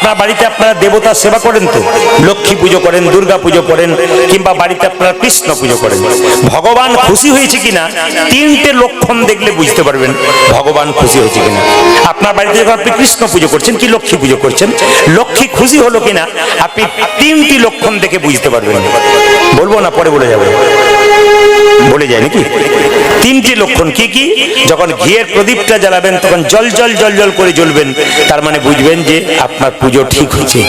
আপনার বাড়িতে আপনারা দেবতার সেবা করেন তো? লক্ষ্মী পুজো করেন, দুর্গা পুজো করেন, কিংবা বাড়িতে আপনারা কৃষ্ণ পুজো করেন। ভগবান খুশি হয়েছে কিনা, তিনটে লক্ষণ দেখলে বুঝতে পারবেন ভগবান খুশি হয়েছে কিনা। আপনার বাড়িতে যখন আপনি কৃষ্ণ পুজো করছেন, কি লক্ষ্মী পুজো করছেন? লক্ষ্মী খুশি হলো কিনা, আপনি তিনটি লক্ষণ দেখে বুঝতে পারবেন। বলব না, পরে বলে যাব। বলে যায় নাকি? তিনটি লক্ষণ কি কি? যখন ঘিয়ের প্রদীপটা জ্বালাবেন, তখন জল জল জল জল করে জ্বলবেন। তার মানে বুঝবেন যে আপনার পুজো ঠিক হয়েছে।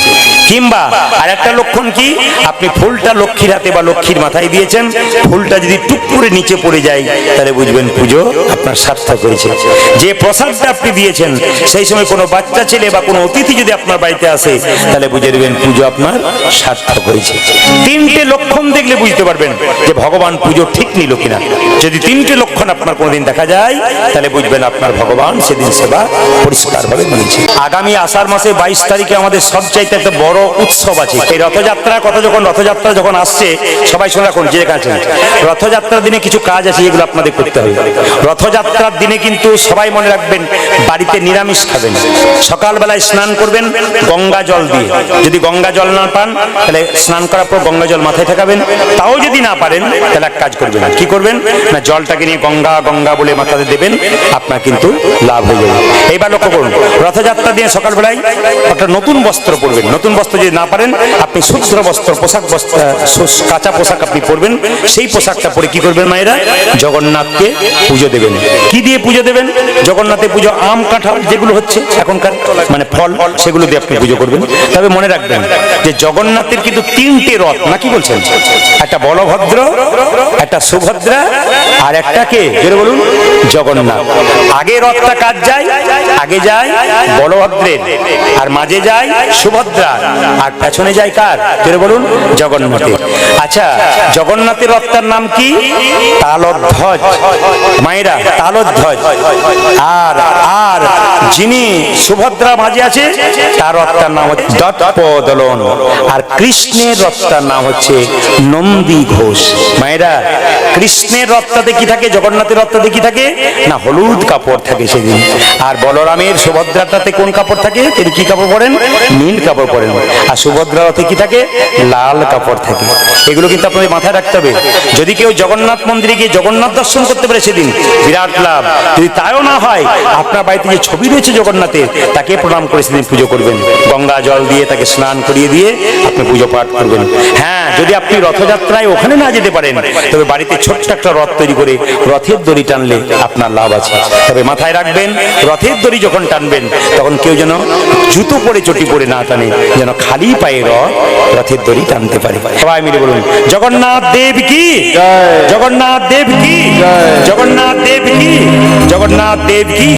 কিংবা আর একটা লক্ষণ কি? আপনি ফুলটা লক্ষ্মীর হাতে বা লক্ষ্মীর মাথায় দিয়েছেন, ফুলটা যদি টুক করে নিচে পড়ে যায়, তাহলে বুঝবেন পুজো আপনার সার্থক হয়েছে। যে প্রসাদটা আপনি দিয়েছেন, সেই সময় কোনো বাচ্চা ছেলে বা কোনো অতিথি যদি আপনার বাড়িতে আসে, তাহলে বুঝে দেবেন পুজো আপনার সার্থক হয়েছে। তিনটে লক্ষণ দেখলে বুঝতে পারবেন যে ভগবান পুজো ঠিক নিল কিনা? যদি তিনটে লক্ষণ আপনার কোনোদিন দেখা যায়, তাহলে বুঝবেন আপনার ভগবান সেদিন সেবা পরিষ্কারভাবে নিয়েছে আগামী আষাঢ় মাসে বাইশ তারিখে আমাদের সবচাইতে একটা বড় উৎসব আছে। এই রথযাত্রার কথা যখন, রথযাত্রা যখন আসছে, সবাই শুনে রাখুন যে কাছে রথযাত্রার দিনে কিছু কাজ আছে যেগুলো আপনাদের করতে হবে। রথযাত্রার দিনে কিন্তু সবাই মনে রাখবেন, বাড়িতে নিরামিষ খাবেন। সকালবেলায় স্নান করবেন, গঙ্গা জল দিয়ে। যদি গঙ্গা জল না পান, তাহলে স্নান করার পর গঙ্গা জল মাথায় ঠেকাবেন। তাও যদি না পারেন, তাহলে এক কাজ করবেন কি করবেন? না, জলটাকে নিয়ে গঙ্গা গঙ্গা বলে মাথাতে দেবেন, আপনার কিন্তু লাভ হয়ে যাবে। এইবার লক্ষ্য করুন, রথযাত্রা দিয়ে সকালবেলায় একটা নতুন বস্ত্র পরবেন। নতুন বস্ত্র যদি না পারেন, আপনি শুদ্ধ বস্ত্র, পোশাক বস্ত্র কাঁচা পোশাক আপনি পরবেন। সেই পোশাকটা পরে কি করবেন মায়েরা? জগন্নাথকে পুজো দেবেন। কি দিয়ে পুজো দেবেন? জগন্নাথের পুজো আম, কাঁঠাল যেগুলো হচ্ছে এখনকার মানে ফল, সেগুলো দিয়ে আপনি পুজো করবেন। তবে মনে রাখবেন যে জগন্নাথের কিন্তু তিনটে রথ নাকি বলছেন? একটা বলভদ্র একটা সুভদ্রা আর একটা কে? যেটা বলুন, জগন্নাথ। আগে রথটা কাজ যায়? আগে যায় বলভদ্রের। আর মাঝে যায় সুভদ্রা। আর পেছনে যায় কার? যেটা বলুন, জগন্নাথের। আচ্ছা জগন্নাথের রথটার নাম কি? তালধ্বজ। মায়েরা, তালধ্বজ। আর আর যিনি সুভদ্রা মাঝে আছে, তার রথটার নাম হচ্ছে দত্পদলন আর কৃষ্ণের রথটার নাম হচ্ছে নন্দী ঘোষ। মায়েরা, কৃষ্ণের রথটাতে কি থাকে, জগন্নাথের রথটাতে কি থাকে? না, হলুদ কাপড় থাকে সেদিন। আর বলরামের সুভদ্রাটাতে কোন কাপড় থাকে? তিনি কি কাপড় পরেন? নীল কাপড় পরেন। আর সুভদ্রা রথে কি থাকে? লাল কাপড় থাকে। এগুলো কিন্তু আপনাদের মাথায় রাখতে হবে। যদি কেউ জগন্নাথ মন্দিরে গিয়ে জগন্নাথ দর্শন করতে পারে সেদিন, বিরাট লাভ। যদি তাইও না হয়, আপনার বাড়িতে যে ছবি রয়েছে জগন্নাথের তাকে প্রণাম করে সেদিন পুজো করবেন। গঙ্গা জল দিয়ে তাকে স্নান করিয়ে দিয়ে আপনি পুজো পাঠ করবেন। হ্যাঁ যদি আপনি রথযাত্রায় ওখানে না যেতে পারেন তবে বাড়িতে ছোট্ট একটা রথ তৈরি করে রথের দড়ি টানলে আপনার লাভ আছে। তবে মাথায় রাখবেন রথের দড়ি যখন টানবেন তখন কেউ যেন জুতো পরে চটি পরে না টানে যেন খালি পায়ে রথ রথের দড়ি টানতে পারে। সবাই মিলে বলুন জগন্নাথ দেব কি? জগন্নাথ দেব কি? জগন্নাথ দেব কি? জগন্নাথ দেব কি?